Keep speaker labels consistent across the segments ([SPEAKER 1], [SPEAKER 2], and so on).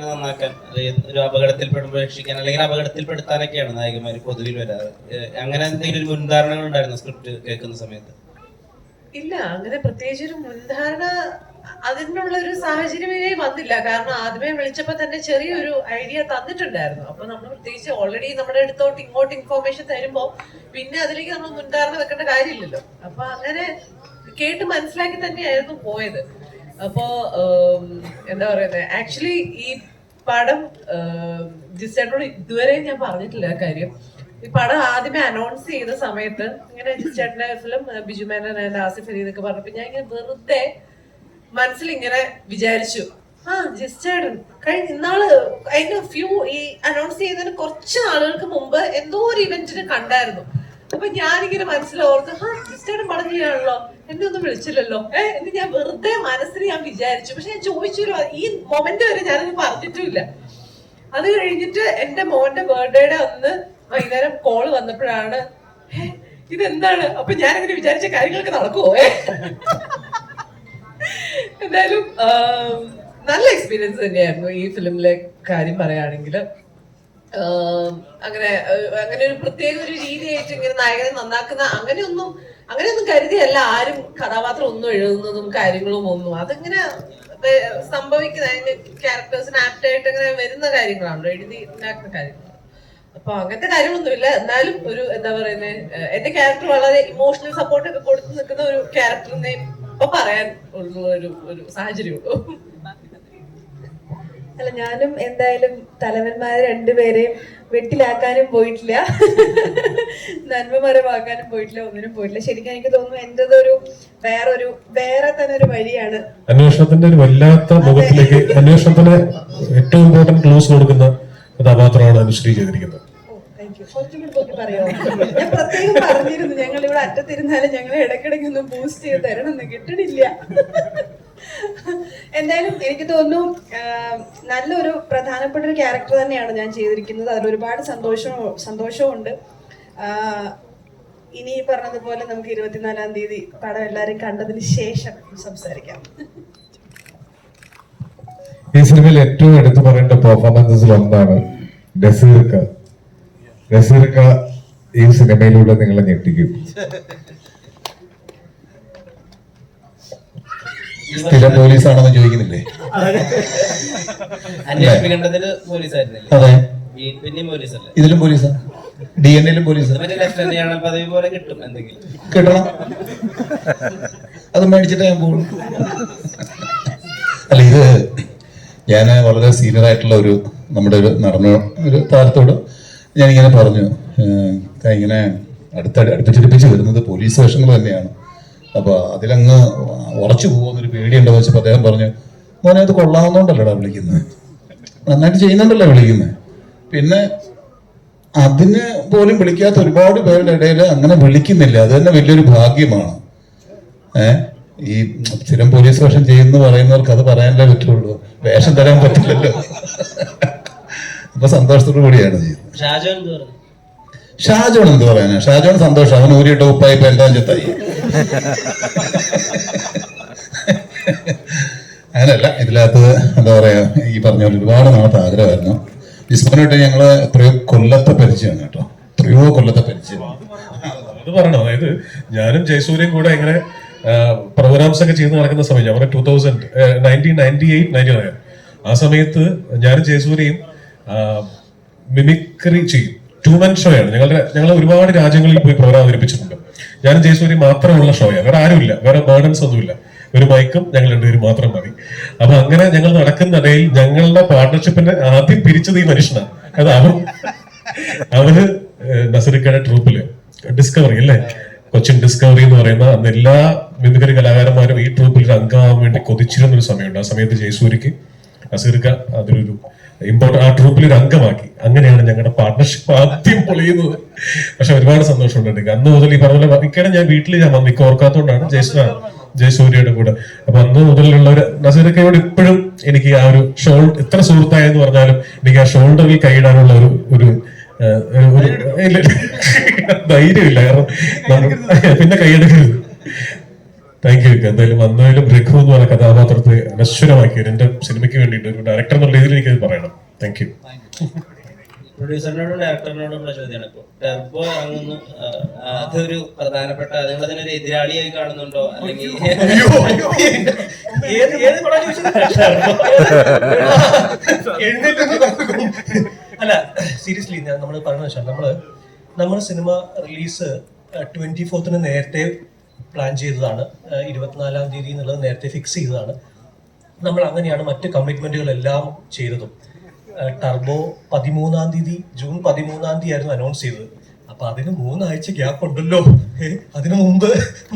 [SPEAKER 1] നായകനെ നന്നാക്കാൻ ഒരു അപകടത്തിൽപ്പെടുമ്പോൾ രക്ഷിക്കാൻ അല്ലെങ്കിൽ അപകടത്തിൽപ്പെടുത്താനൊക്കെയാണ് നായകന്മാർ പൊതുവിൽ വരാറ്. അങ്ങനെ എന്തെങ്കിലും ഒരു മുൻധാരണകൾ ഉണ്ടായിരുന്നു സ്ക്രിപ്റ്റ് കേൾക്കുന്ന സമയത്ത്?
[SPEAKER 2] ഇല്ല അങ്ങനെ പ്രത്യേകിച്ച് ഒരു മുൻധാരണ അതിനുള്ള ഒരു സാഹചര്യമേ വന്നില്ല. കാരണം ആദ്യമേ വിളിച്ചപ്പോ തന്നെ ചെറിയൊരു ഐഡിയ തന്നിട്ടുണ്ടായിരുന്നു. അപ്പൊ നമ്മൾ പ്രത്യേകിച്ച് ഓൾറെഡി നമ്മുടെ അടുത്തോട്ട് ഇങ്ങോട്ട് ഇൻഫോർമേഷൻ തരുമ്പോ പിന്നെ അതിലേക്ക് നമ്മൾ മുൻധാരണ വെക്കേണ്ട കാര്യമില്ലല്ലോ. അപ്പൊ അങ്ങനെ കേട്ട് മനസ്സിലാക്കി തന്നെയായിരുന്നു പോയത്. അപ്പോ എന്താ പറയുന്നത് ആക്ച്വലി ഈ പടം ജിസ്റ്റേട്ടോട് ഇതുവരെ ഞാൻ പറഞ്ഞിട്ടില്ല കാര്യം. ഈ പടം ആദ്യമേ അനൗൺസ് ചെയ്ത സമയത്ത് ഇങ്ങനെ ജിസ്റ്റേട്ടന്റെ ഫിലിം ബിജു മേനൻ ആസിഫ് അലി എന്നൊക്കെ പറഞ്ഞപ്പോ ഞാൻ ഇങ്ങനെ വെറുതെ മനസ്സിൽ ഇങ്ങനെ വിചാരിച്ചു ആ ജിസ്റ്റേട്ടൻ കഴിഞ്ഞ ഇന്നാൾ അതിന്റെ ഫ്യൂ ഈ അനൗൺസ് ചെയ്തതിന് കുറച്ച് നാളുകൾക്ക് മുമ്പ് എന്തോ ഒരു ഇവന്റിന് കണ്ടായിരുന്നു. അപ്പൊ ഞാനിങ്ങനെ മനസ്സിലോർത്ത് ആ ജിസ്റ്റേട്ടൻ പടം ചെയ്യാണല്ലോ എന്നെ ഒന്നും വിളിച്ചില്ലല്ലോ. ഏഹ് എന്ന് ഞാൻ വെറുതെ മനസ്സിൽ ഞാൻ വിചാരിച്ചു. പക്ഷെ ഞാൻ ചോദിച്ചില്ല ഈ മൊമെന്റ് വരെ ഞാനത് പറഞ്ഞിട്ടുമില്ല. അത് കഴിഞ്ഞിട്ട് എന്റെ മോന്റെ ബർത്ത്ഡേയുടെ അന്ന് വൈകുന്നേരം കോൾ വന്നപ്പോഴാണ് "ഹേ, ഇതെന്താണ്? അപ്പൊ ഞാൻ അങ്ങനെ വിചാരിച്ച കാര്യങ്ങളൊക്കെ നടക്കുമോ എന്തായാലും നല്ല എക്സ്പീരിയൻസ് തന്നെയായിരുന്നു ഈ ഫിലിമിലെ കാര്യം പറയുകയാണെങ്കിൽ. അങ്ങനെ അങ്ങനെ ഒരു പ്രത്യേക ഒരു രീതിയായിട്ട് ഇങ്ങനെ നായകനെ നന്നാക്കുന്ന അങ്ങനെയൊന്നും അങ്ങനെയൊന്നും കരുതിയല്ല. ആരും കഥാപാത്രം ഒന്നും എഴുതുന്നതും കാര്യങ്ങളും ഒന്നും. അതിങ്ങനെ സംഭവിക്കുന്ന അതിന്റെ ക്യാരക്ടേഴ്സിന് ആപ്റ്റ് ആയിട്ട് ഇങ്ങനെ വരുന്ന കാര്യങ്ങളാണല്ലോ എഴുതി ഉണ്ടാക്കുന്ന കാര്യങ്ങൾ അപ്പൊ അങ്ങനത്തെ കാര്യങ്ങളൊന്നുമില്ല. എന്നാലും ഒരു എന്താ പറയുന്നത് എന്റെ ക്യാരക്ടർ വളരെ ഇമോഷണൽ സപ്പോർട്ട് ഒക്കെ കൊടുത്തു നിൽക്കുന്ന ഒരു ക്യാരക്ടറിനെ ഇപ്പൊ പറയാൻ ഉള്ള ഒരു ഒരു സാഹചര്യമുള്ളൂ.
[SPEAKER 3] അല്ല ഞാനും എന്തായാലും തലവന്മാരെ രണ്ടുപേരെയും വെട്ടിലാക്കാനും പോയിട്ടില്ല. നന്മമരമാക്കാനും പോയിട്ടില്ല ഒന്നിനും പോയിട്ടില്ല. ശരിക്കും എനിക്ക് തോന്നുന്നു എന്റേതൊരു വേറൊരു വേറെ തന്നെ ഒരു വഴിയാണ്.
[SPEAKER 4] അന്വേഷണത്തിന്റെ ഒരു വല്ലാത്ത മുഖത്തിലേക്ക് അന്വേഷണത്തിന് ഏറ്റവും ഇമ്പോർട്ടന്റ് ക്ലോസ് കൊടുക്കുന്ന കഥാപാത്രമാണ് അനുശ്രീ ചെയ്തിരിക്കുന്നത്.
[SPEAKER 3] ഞാൻ പ്രത്യേകം പറഞ്ഞിരുന്നു ഞങ്ങൾ ഇവിടെ അറ്റത്തിരുന്നാലും ഞങ്ങൾ ഇടയ്ക്കിടയ്ക്ക് ഒന്ന് ബൂസ്റ്റ് ചെയ്ത് തരണം കിട്ടണില്ല. എന്തായാലും എനിക്ക് തോന്നുന്നു നല്ലൊരു പ്രധാനപ്പെട്ട ഒരു ക്യാരക്ടർ തന്നെയാണ് ഞാൻ ചെയ്തിരിക്കുന്നത്. അതിൽ ഒരുപാട് സന്തോഷവും സന്തോഷമുണ്ട് ഇനി പറഞ്ഞതുപോലെ നമുക്ക് ഇരുപത്തിനാലാം തീയതി പടം എല്ലാവരും കണ്ടതിന് ശേഷം സംസാരിക്കാം.
[SPEAKER 4] ഈ സിനിമയിൽ ഏറ്റവും എടുത്തു പറയേണ്ട പെർഫോമൻസസിൽ ഒന്നാണ് നസീർക്ക നസീർക്ക ഈ സിനിമയിലൂടെ നിങ്ങളെ ഞെട്ടിക്കും.
[SPEAKER 5] സ്ഥിരം പോലീസാണെന്ന് ചോദിക്കുന്നില്ലേ?
[SPEAKER 1] പോലീസായിരുന്നില്ലേ?
[SPEAKER 5] അതെ.
[SPEAKER 1] ഈ പിന്നെയും പോലീസല്ലേ?
[SPEAKER 5] ഇതിലും പോലീസാ? ഡി എൻ എയിലും പോലീസ്?
[SPEAKER 1] പദവി പോലെ കിട്ടും എന്തെങ്കിലും.
[SPEAKER 5] കിട്ടണം. അത് മേടിച്ചിട്ടേ ഞാൻ പോകും അല്ല ഇത് ഞാൻ വളരെ സീനിയർ ആയിട്ടുള്ള ഒരു നമ്മുടെ ഒരു നടന്ന ഒരു താരത്തോട് ഞാനിങ്ങനെ പറഞ്ഞു. ഏഹ്, "ദാ ഇങ്ങനെ അടുത്ത അടുപ്പിച്ചടുപ്പിച്ച് വരുന്നത് പോലീസ് വേഷങ്ങൾ തന്നെയാണ്. അപ്പൊ അതിലങ്ങ് ഉറച്ചു പോകുന്നൊരു പേടിയുണ്ടോ വെച്ചപ്പോൾ അദ്ദേഹം പറഞ്ഞു മോനെ കൊള്ളാവുന്നോണ്ടല്ലടാ വിളിക്കുന്നത് നന്നായിട്ട് ചെയ്യുന്നുണ്ടല്ലോ വിളിക്കുന്നത് പിന്നെ അതിന് പോലും വിളിക്കാത്ത ഒരുപാട് പേരുടെ ഇടയിൽ അങ്ങനെ വിളിക്കുന്നില്ല. അത് തന്നെ വലിയൊരു ഭാഗ്യമാണ്. ഏ? ഈ സ്ഥിരം പോലീസ് വേഷം ചെയ്യുന്നു പറയുന്നവർക്ക് അത് പറയാനല്ലേ പറ്റുള്ളൂ. വേഷം തരാൻ പറ്റില്ലല്ലോ. അപ്പൊ സന്തോഷത്തോടു കൂടിയാണ് ചെയ്യുന്നത്. ഷാജോൺ എന്ത് പറയാനാ ഷാജോൺ സന്തോഷം. അവൻ ഊരിയിട്ട് ഉപ്പായി എന്താ ചെത്തായി. അങ്ങനല്ല. ഇതിനകത്ത് എന്താ പറയാ ഈ പറഞ്ഞ പോലെ ഒരുപാട് നാളത്തെ ആഗ്രഹമായിരുന്നു. വിസ്മനായിട്ട് ഞങ്ങൾ എത്രയോ കൊല്ലത്തെ പരിചയമാണ് കേട്ടോ. എത്രയോ കൊല്ലത്തെ പരിചയം.
[SPEAKER 4] അത് പറയണം. അതായത് ഞാനും ജയസൂര്യയും കൂടെ ഇങ്ങനെ പ്രോഗ്രാംസ് ഒക്കെ ചെയ്ത് നടക്കുന്ന സമയം ഞാൻ two thousand nineteen ninety eight ninety nine ആ സമയത്ത് ഞാനും ജയസൂര്യയും മിമിക്രി ചെയ്യും. ടു മൻ ഷോ ആണ്. ഞങ്ങളുടെ ഞങ്ങൾ ഒരുപാട് രാജ്യങ്ങളിൽ പോയി പ്രോഗ്രാം അവതരിപ്പിച്ചിട്ടുണ്ട്. ഞാനും ജയസൂരി മാത്രമുള്ള ഷോയാണ് വേറെ ആരുമില്ല. വേറെ ബേർഡൻസ് ഒന്നുമില്ല. ഒരു മൈക്കും ഞങ്ങൾ രണ്ടുപേരും മാത്രം മതി. അപ്പൊ അങ്ങനെ ഞങ്ങൾ നടക്കുന്നിടയിൽ ഞങ്ങളുടെ പാർട്ണർഷിപ്പിന്റെ ആദ്യം പിരിച്ചത് ഈ മനുഷ്യനാണ് അത് അവർ അവർ നസറിക്കയുടെ ട്രൂപ്പിൽ ഡിസ്കവറി അല്ലേ? കൊച്ചിൻ ഡിസ്കവറി എന്ന് പറയുന്ന അന്ന് എല്ലാ മിമിക്രി കലാകാരന്മാരും ഈ ട്രൂപ്പിൽ ഒരു അംഗമാവാൻ വേണ്ടി കൊതിച്ചിരുന്ന ഒരു സമയമുണ്ട്. ആ സമയത്ത് ജയസൂരിക്ക് നസീർക്ക അതിലൊരു ഇമ്പോർട്ടൻ ആ ട്രൂപ്പിൽ ഒരു അംഗമാക്കി. അങ്ങനെയാണ് ഞങ്ങളുടെ പാർട്ട്ണർഷിപ്പ് ആദ്യം പൊളിയുന്നത്. പക്ഷെ ഒരുപാട് സന്തോഷമുണ്ട്. അന്ന് മുതൽ ഈ പറഞ്ഞ പോലെ മിക്കടെ ഞാൻ വീട്ടിൽ ഞാൻ വന്നു മിക്ക ഓർക്കാത്തോണ്ടാണ് ജയസൂര്യ ജയസൂര്യയുടെ കൂടെ. അപ്പൊ അന്ന് മുതലുള്ള ഒരു നസീറക്കയോട് ഇപ്പോഴും എനിക്ക് ആ ഒരു ഷോൾ എത്ര സുഹൃത്തായെന്ന് പറഞ്ഞാലും എനിക്ക് ആ ഷോൾഡറിൽ കൈയിടാനുള്ള ഒരു ഒരു ധൈര്യമില്ല. കാരണം പിന്നെ കൈയെടുക്കരുത് താങ്ക് യു എന്തായാലും വന്നതിലും രഘു എന്ന് പറഞ്ഞ കഥാപാത്രത്തെ അനശ്വരമാക്കിയത് എന്റെ സിനിമയ്ക്ക് വേണ്ടിയിട്ട് ഒരു ഡയറക്ടർ എന്നുള്ള രീതിയിൽ എനിക്കത് പറയണം. താങ്ക് യു
[SPEAKER 1] പ്രൊഡ്യൂസറിനോടും ഡയറക്ടറിനോടുള്ള ചോദ്യമാണ് ഇപ്പോൾ ടെർബോ ഇറങ്ങുന്നു. ആ, അതൊരു പ്രധാനപ്പെട്ട നിങ്ങൾ അതിനൊരു എതിരാളിയായി കാണുന്നുണ്ടോ? അല്ലെങ്കിൽ
[SPEAKER 6] ഏത് ഏത് പടം ചോദിച്ചത്? എഴുന്നേറ്റ് നിന്ന് നടക്കും. അല്ല സീരിയസ്ലി ഞാൻ നമ്മൾ പറഞ്ഞ വെച്ചാൽ നമ്മൾ നമ്മുടെ സിനിമ റിലീസ് ട്വന്റി ഫോർത്തിന് നേരത്തെ പ്ലാൻ ചെയ്തതാണ്. ഇരുപത്തിനാലാം തീയതി എന്നുള്ളത് നേരത്തെ ഫിക്സ് ചെയ്തതാണ്. നമ്മൾ അങ്ങനെയാണ് മറ്റ് കമ്മിറ്റ്മെന്റുകളെല്ലാം ചെയ്തതും. ടർബോ പതിമൂന്നാം തീയതി ജൂൺ പതിമൂന്നാം തീയതി ആയിരുന്നു അനൗൺസ് ചെയ്തത്. അപ്പൊ അതിന് മൂന്നാഴ്ച ഗ്യാപ്പ് ഉണ്ടല്ലോ. അതിനു മുമ്പ്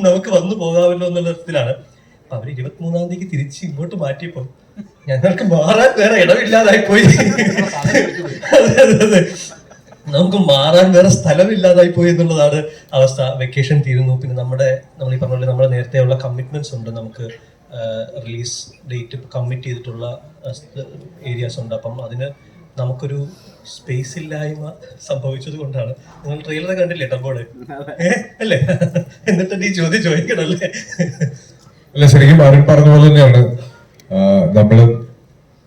[SPEAKER 6] നമുക്ക് വന്നു പോകാമല്ലോ എന്നുള്ള തരത്തിലാണ്. അപ്പൊ അവർ ഇരുപത്തിമൂന്നാം തീയതി തിരിച്ച് ഇങ്ങോട്ട് മാറ്റിയപ്പോ ഞങ്ങൾക്ക് മാറാൻ വേറെ ഇടമില്ലാതായി പോയി. അതെ, അതെ, അതെ. നമുക്ക് മാറാൻ വേറെ സ്ഥലമില്ലാതായി പോയി എന്നുള്ളതാണ് അവസ്ഥ. വെക്കേഷൻ തീരുന്നു. പിന്നെ നമ്മുടെ നമ്മൾ ഈ പറഞ്ഞ പോലെ നമ്മുടെ നേരത്തെയുള്ള കമ്മിറ്റ്മെന്റ്സ് ഉണ്ട്. നമുക്ക് റിലീസ് ഡേറ്റ് കമ്മിറ്റ് ചെയ്തിട്ടുള്ള ഏരിയാസ് ഉണ്ട്. അപ്പം അതിന് നമുക്കൊരു സ്പേസ് ഇല്ലായ്മ സംഭവിച്ചത് കൊണ്ടാണ്. നിങ്ങൾ ട്രെയിലർ കണ്ടില്ലേ ടമ്പോടെ അല്ലേ? എന്നിട്ട് നീ ചോദ്യം ചോദിക്കണല്ലേ?
[SPEAKER 7] അല്ല ശരിക്കും അരുൺ പറഞ്ഞ പോലെ തന്നെയാണ്. നമ്മൾ നമ്മൾ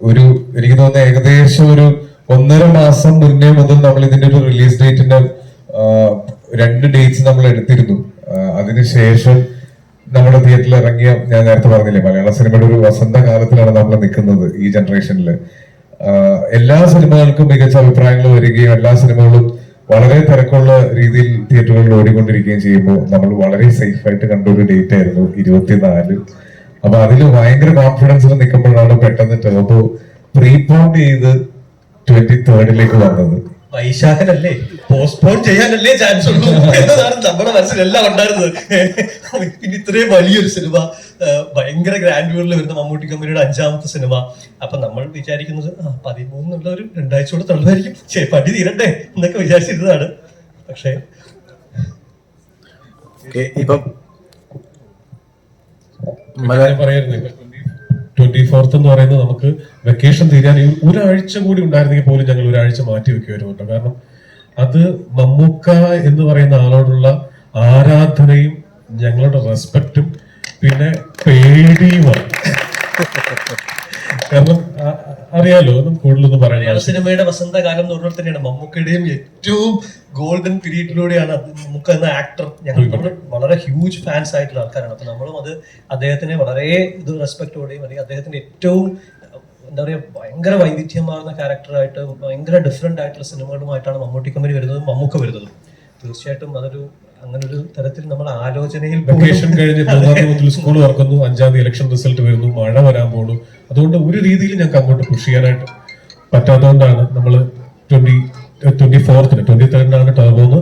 [SPEAKER 7] ഒരു എനിക്ക് തോന്നുന്ന ഏകദേശം ഒരു ഒന്നര മാസം മുന്നേ മുതൽ നമ്മൾ ഇതിന്റെ ഒരു റിലീസ് ഡേറ്റിന്റെ രണ്ട് ഡേറ്റ്സ് നമ്മൾ എടുത്തിരുന്നു. അതിനുശേഷം നമ്മുടെ തിയേറ്ററിൽ ഇറങ്ങിയ ഞാൻ നേരത്തെ പറഞ്ഞില്ലേ മലയാള സിനിമയുടെ ഒരു വസന്തകാലത്തിലാണ് നമ്മൾ നിൽക്കുന്നത് ഈ ജനറേഷനിൽ എല്ലാ സിനിമകൾക്കും മികച്ച അഭിപ്രായങ്ങൾ വരികയും എല്ലാ സിനിമകളും വളരെ തിരക്കുള്ള രീതിയിൽ തിയേറ്ററുകളിൽ ഓടിക്കൊണ്ടിരിക്കുകയും ചെയ്യുമ്പോൾ നമ്മൾ വളരെ സേഫ് ആയിട്ട് കണ്ട ഒരു ഡേറ്റ് ആയിരുന്നു ഇരുപത്തിനാല്. അപ്പൊ അതിൽ ഭയങ്കര കോൺഫിഡൻസിൽ നിൽക്കുമ്പോഴാണ് പെട്ടെന്ന് ടേബോ പ്രീപോൺ ചെയ്ത് ട്വന്റി തേർഡിലേക്ക് വന്നത്.
[SPEAKER 6] വൈശാഖനല്ലേ? പോസ്റ്റ്പോൺ ചെയ്യാനല്ലേ ചാൻസ് ഉള്ളൂ. എന്നതാണ് നമ്മുടെ മനസ്സിലെല്ലാം ഉണ്ടായിരുന്നത്. പിന്നെ ഇത്രയും വലിയൊരു സിനിമ ഭയങ്കര ഗ്രാൻഡ്യൂറിൽ വരുന്ന മമ്മൂട്ടി കമ്പനിയുടെ അഞ്ചാമത്തെ സിനിമ. അപ്പൊ നമ്മൾ വിചാരിക്കുന്നത് ആ പതിമൂന്നുള്ള ഒരു രണ്ടാഴ്ച കൂടെ തള്ളുമായിരിക്കും. ശരി പടി തീരട്ടെ എന്നൊക്കെ വിചാരിച്ചിരുന്നതാണ്. പക്ഷേ
[SPEAKER 8] ഓക്കെ ഇപ്പം
[SPEAKER 4] പറയായിരുന്നു ഫോർത്ത് എന്ന് പറയുന്നത് നമുക്ക് വെക്കേഷൻ തീരാൻ ഒരാഴ്ച കൂടി ഉണ്ടായിരുന്നെങ്കിൽ പോലും ഞങ്ങൾ ഒരാഴ്ച മാറ്റി വെക്കുമായിരുന്നു കാരണം അത് മമ്മൂക്ക എന്ന് പറയുന്ന ആളോടുള്ള ആരാധനയും ഞങ്ങളുടെ റെസ്പെക്റ്റും പിന്നെ പേടിയുമാണ്. കാരണം അറിയാലോ ഒന്നും കൂടുതലൊന്നും പറയാൻ
[SPEAKER 6] സിനിമയുടെ വസന്തകാലം എന്ന് പറഞ്ഞാൽ തന്നെയാണ് മമ്മൂക്കയുടെയും ഏറ്റവും ഗോൾഡൻ പീരീഡിലൂടെയാണ് മമ്മൂക്ക എന്ന ആക്ടർ. ഞങ്ങൾ വളരെ ഹ്യൂജ് ഫാൻസ് ആയിട്ടുള്ള ആൾക്കാരാണ്. അപ്പൊ നമ്മളും അത് അദ്ദേഹത്തിനെ വളരെ ഇത് റെസ്പെക്ടോടെയും അല്ലെങ്കിൽ അദ്ദേഹത്തിന്റെ ഏറ്റവും എന്താ പറയുക ഭയങ്കര വൈവിധ്യമാർന്ന ക്യാരക്ടറായിട്ട് ഭയങ്കര ഡിഫറെന്റ് ആയിട്ടുള്ള സിനിമകളുമായിട്ടാണ് മമ്മൂട്ടി കമ്പനി വരുന്നതും മമ്മൂക്ക വരുന്നതും. തീർച്ചയായിട്ടും അതൊരു അങ്ങനെ ഒരു തരത്തിൽ നമ്മൾ ആലോചനയിൽ
[SPEAKER 4] വെക്കേഷൻ കഴിഞ്ഞ് മൂന്നാം തീയതി മുതൽ സ്കൂൾ തുറക്കുന്നു അഞ്ചാം തീയതി ഇലക്ഷൻ റിസൾട്ട് വരുന്നു മഴ വരാൻ പോണു. അതുകൊണ്ട് ഒരു രീതിയിൽ ഞങ്ങൾക്ക് അങ്ങോട്ട് പുഷ് ചെയ്യാനായിട്ട് പറ്റാത്തതുകൊണ്ടാണ് നമ്മൾ ട്വന്റി ട്വന്റി ഫോർത്തിന് ട്വന്റി തേർഡിനാണ് ടാബോന്ന്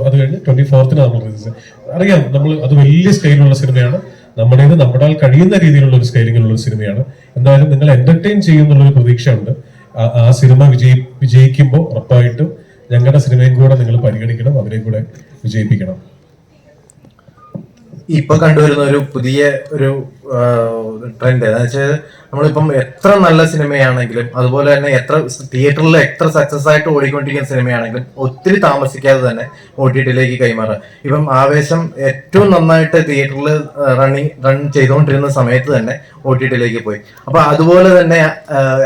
[SPEAKER 4] അത് കഴിഞ്ഞ് ട്വന്റി ഫോർത്തിന് നമ്മൾ റിലീസ് അറിയാം നമ്മൾ അത് വലിയ സ്കെയിലുള്ള സിനിമയാണ് നമ്മുടേത് നമ്മുടെ കഴിയുന്ന രീതിയിലുള്ള ഒരു സ്കെയിലിങ്ങിലുള്ള ഒരു സിനിമയാണ് എന്തായാലും നിങ്ങൾ എന്റർടൈൻ ചെയ്യുന്നുള്ള ഒരു പ്രതീക്ഷയുണ്ട്. ആ സിനിമ വിജയി വിജയിക്കുമ്പോൾ ഉറപ്പായിട്ടും ഞങ്ങളുടെ സിനിമയും കൂടെ നിങ്ങൾ പരിഗണിക്കണം അവരെയും കൂടെ വിജയിപ്പിക്കണം.
[SPEAKER 8] ഇപ്പൊ കണ്ടുവരുന്ന ഒരു പുതിയ ഒരു ട്രെൻഡ് എന്ന് വെച്ചാൽ നമ്മളിപ്പം എത്ര നല്ല സിനിമയാണെങ്കിലും അതുപോലെ തന്നെ എത്ര തിയേറ്ററിൽ എത്ര സക്സസ് ആയിട്ട് ഓടിക്കൊണ്ടിരിക്കുന്ന സിനിമയാണെങ്കിലും ഒത്തിരി താമസിക്കാതെ തന്നെ ഒ ടി ടിയിലേക്ക് കൈമാറുക ഇപ്പം ആവേശം ഏറ്റവും നന്നായിട്ട് തിയേറ്ററിൽ റണ്ണിങ് റൺ ചെയ്തുകൊണ്ടിരുന്ന സമയത്ത് തന്നെ ഒ ടി ടിയിലേക്ക് പോയി. അപ്പൊ അതുപോലെ തന്നെ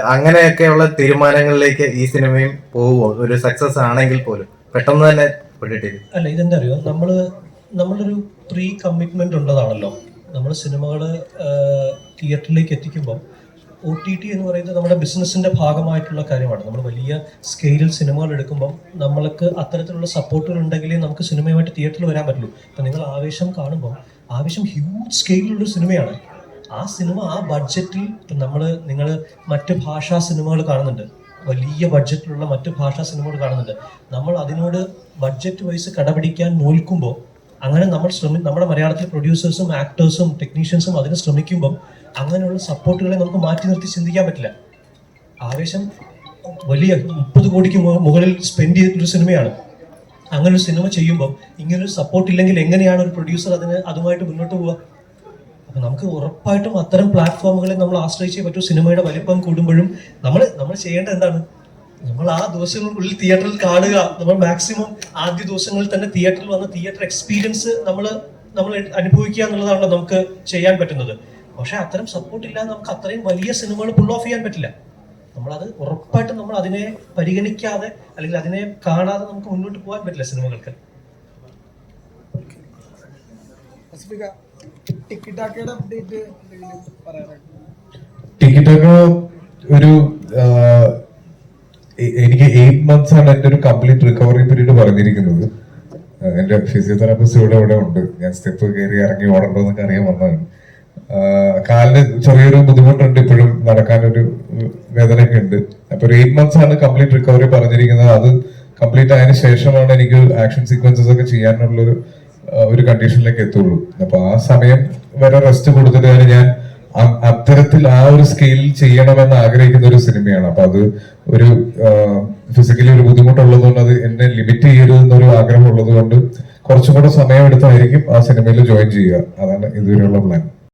[SPEAKER 8] അങ്ങനെയൊക്കെയുള്ള തീരുമാനങ്ങളിലേക്ക് ഈ സിനിമയും പോകുമോ ഒരു സക്സസ് ആണെങ്കിൽ പോലും. പെട്ടെന്ന് തന്നെ
[SPEAKER 6] അല്ല ഇതെന്താ അറിയോ? നമ്മൾ നമ്മളൊരു പ്രീ കമ്മിറ്റ്മെന്റ് ഉള്ളതാണല്ലോ നമ്മൾ സിനിമകൾ തിയേറ്ററിലേക്ക് എത്തിക്കുമ്പോൾ ഒ ടി ടി എന്ന് പറയുന്നത് നമ്മുടെ ബിസിനസിന്റെ ഭാഗമായിട്ടുള്ള കാര്യമാണ്. നമ്മൾ വലിയ സ്കെയിലിൽ സിനിമകൾ എടുക്കുമ്പോൾ നമ്മൾക്ക് അത്തരത്തിലുള്ള സപ്പോർട്ടുകൾ ഉണ്ടെങ്കിലേ നമുക്ക് സിനിമയുമായിട്ട് തിയേറ്ററിൽ വരാൻ പറ്റുള്ളൂ. അപ്പം നിങ്ങൾ ആവേശം കാണുമ്പോൾ ആവേശം ഹ്യൂജ് സ്കെയിലുള്ള ഒരു സിനിമയാണ്. ആ സിനിമ ആ ബഡ്ജറ്റിൽ നമ്മൾ നിങ്ങൾ മറ്റ് ഭാഷാ സിനിമകൾ കാണുന്നുണ്ട്. വലിയ ബഡ്ജറ്റിലുള്ള മറ്റ് ഭാഷാ സിനിമകൾ കാണുന്നുണ്ട്. നമ്മൾ അതിനോട് ബഡ്ജറ്റ് വൈസ് കടപിടിക്കാൻ നോൽക്കുമ്പോൾ അങ്ങനെ നമ്മൾ ശ്രമി നമ്മുടെ മലയാളത്തിലെ പ്രൊഡ്യൂസേഴ്സും ആക്ടേഴ്സും ടെക്നീഷ്യൻസും അതിന് ശ്രമിക്കുമ്പം അങ്ങനെയുള്ള സപ്പോർട്ടുകളെ നമുക്ക് മാറ്റി നിർത്തി ചിന്തിക്കാൻ പറ്റില്ല. ആവേശം വലിയ മുപ്പത് കോടിക്ക് മുകളിൽ സ്പെൻഡ് ചെയ്തിട്ടൊരു സിനിമയാണ്. അങ്ങനെ ഒരു സിനിമ ചെയ്യുമ്പോൾ ഇങ്ങനൊരു സപ്പോർട്ട് ഇല്ലെങ്കിൽ എങ്ങനെയാണ് ഒരു പ്രൊഡ്യൂസർ അതിന് അതുമായിട്ട് മുന്നോട്ട് പോവുക? അപ്പൊ നമുക്ക് ഉറപ്പായിട്ടും അത്തരം പ്ലാറ്റ്ഫോമുകളെ നമ്മൾ ആശ്രയിച്ചേ പറ്റൂ. സിനിമയുടെ വലിപ്പം കൂടുമ്പോഴും നമ്മൾ നമ്മൾ ചെയ്യേണ്ടത് എന്താണ്? നമ്മൾ ആ ദിവസങ്ങൾക്കുള്ളിൽ തിയേറ്ററിൽ കാണുക. നമ്മൾ മാക്സിമം ആദ്യ ദിവസങ്ങളിൽ തന്നെ തിയേറ്ററിൽ വന്ന തിയേറ്റർ എക്സ്പീരിയൻസ് നമ്മൾ നമ്മൾ അനുഭവിക്കുക എന്നുള്ളതാണല്ലോ നമുക്ക് ചെയ്യാൻ പറ്റുന്നത്. പക്ഷെ അത്തരം സപ്പോർട്ട് ഇല്ലാതെ നമുക്ക് അത്രയും വലിയ സിനിമകൾ പുൾ ഓഫ് ചെയ്യാൻ പറ്റില്ല. നമ്മളത് ഉറപ്പായിട്ടും നമ്മൾ അതിനെ പരിഗണിക്കാതെ അല്ലെങ്കിൽ അതിനെ കാണാതെ നമുക്ക് മുന്നോട്ട് പോകാൻ പറ്റില്ല സിനിമകൾക്ക്.
[SPEAKER 9] ടിക്കറ്റാക്കയുടെ
[SPEAKER 7] ടിക്കറ്റ് ഒരു എനിക്ക് എയ്റ്റ് മന്ത്സ് ആണ് എന്റെ ഒരു കംപ്ലീറ്റ് റിക്കവറി പീരീഡ് പറഞ്ഞിരിക്കുന്നത്. എന്റെ ഫിസിയോതെറാപ്പിസ്റ്റ് ഇവിടെ ഇവിടെ ഉണ്ട്. ഞാൻ സ്റ്റെപ്പ് കയറി ഇറങ്ങി ഓടണ്ടോ എന്നൊക്കെ അറിയാൻ വന്നതാണ്. കാലിന് ചെറിയൊരു ബുദ്ധിമുട്ടുണ്ട് ഇപ്പോഴും നടക്കാനൊരു വേദനയൊക്കെ ഉണ്ട് അപ്പൊ ഒരു എയ്റ്റ് മന്ത്സ് ആണ് കംപ്ലീറ്റ് റിക്കവറി പറഞ്ഞിരിക്കുന്നത്. അത് കംപ്ലീറ്റ് ആയതിനു ശേഷമാണ് എനിക്ക് ആക്ഷൻ സീക്വൻസസ് ഒക്കെ ചെയ്യാനുള്ളൊരു ആ, ഒരു കണ്ടീഷനിലേക്ക് എത്തുള്ളൂ. അപ്പൊ ആ സമയം വരെ റെസ്റ്റ് കൊടുത്തിട്ടാണ് ഞാൻ അത്തരത്തിൽ ആ ഒരു സ്കെയിലിൽ ചെയ്യണമെന്ന് ആഗ്രഹിക്കുന്ന ഒരു സിനിമയാണ്. അപ്പൊ അത് ഒരു ഫിസിക്കലി ഒരു ബുദ്ധിമുട്ടുള്ളത് കൊണ്ട് അത് എന്നെ ലിമിറ്റ് ചെയ്യരുതെന്നൊരു ആഗ്രഹം ഉള്ളത് കൊണ്ട് കുറച്ചും കൂടെ സമയം എടുത്തായിരിക്കും ആ സിനിമയിൽ ജോയിൻ ചെയ്യുക. അതാണ് ഇതുവരെയുള്ള പ്ലാൻ